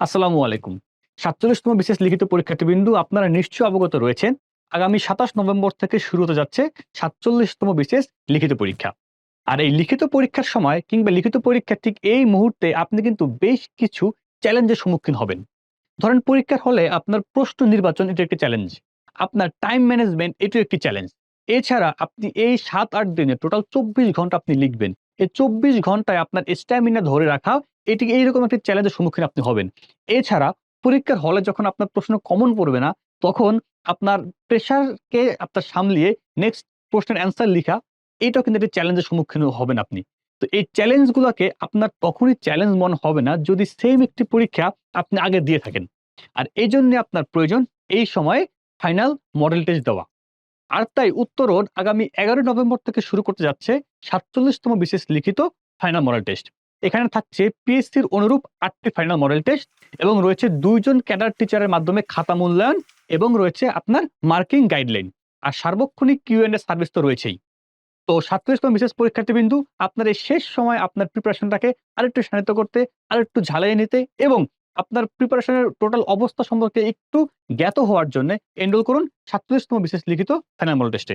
আসসালামু আলাইকুম। সাতচল্লিশতম বিশেষ লিখিত পরীক্ষার্থীবৃন্দু, আপনারা নিশ্চয়ই অবগত রয়েছেন, আগামী সাতাশ নভেম্বর থেকে শুরু হতে যাচ্ছে সাতচল্লিশতম বিশেষ লিখিত পরীক্ষা। আর এই লিখিত পরীক্ষার সময় কিংবা লিখিত পরীক্ষার ঠিক এই মুহূর্তে আপনি কিন্তু বেশ কিছু চ্যালেঞ্জের সম্মুখীন হবেন। ধরেন পরীক্ষার হলে আপনার প্রশ্ন নির্বাচন এটা একটি চ্যালেঞ্জ, আপনার টাইম ম্যানেজমেন্ট এটিও একটি চ্যালেঞ্জ। এছাড়া আপনি এই সাত আট দিনে টোটাল চব্বিশ ঘণ্টা আপনি লিখবেন এই চব্বিশ ঘন্টায় আপনার স্ট্যামিনা ধরে রাখা এটি এইরকম একটি চ্যালেঞ্জের সম্মুখীন আপনি হবেন। এছাড়া পরীক্ষার হলে যখন আপনার প্রশ্ন কমন পড়বে না, তখন আপনার প্রেশারকে আপনার সামলিয়ে নেক্সট প্রশ্নের অ্যান্সার লিখা, এটাও কিন্তু একটি চ্যালেঞ্জের সম্মুখীন হবেন আপনি। তো এই চ্যালেঞ্জগুলোকে আপনার তখনই চ্যালেঞ্জ মনে হবে না, যদি সেম একটি পরীক্ষা আপনি আগে দিয়ে থাকেন। আর এই জন্য আপনার প্রয়োজন এই সময়ে ফাইনাল মডেল টেস্ট দেওয়া। আর তাই উত্তরণ আগামী এগারোই নভেম্বর থেকে শুরু করতে যাচ্ছে সাতচল্লিশতম বিশেষ লিখিত ফাইনাল মডেল টেস্ট এখানে থাকছে পিএসসির অনুরূপ আটটি ফাইনাল মডেল টেস্ট এবং রয়েছে দুইজন ক্যাডার টিচারের মাধ্যমে খাতা মূল্যায়ন এবং রয়েছে আপনার মার্কিং গাইডলাইন আর সার্বক্ষণিক কিউ এর সার্ভিস তো রয়েছেই। তো সাতচল্লিশতম বিশেষ পরীক্ষার্থী বিন্দু আপনার এই শেষ সময় আপনার প্রিপারেশনটাকে আরেকটু শানিত করতে, আরেকটু ঝালিয়ে নিতে এবং আপনার প্রিপারেশনের টোটাল অবস্থা সম্পর্কে একটু জ্ঞাত হওয়ার জন্য এনরোল করুন সাতচল্লিশতম বিশেষ লিখিত ফাইনাল মডেল টেস্টে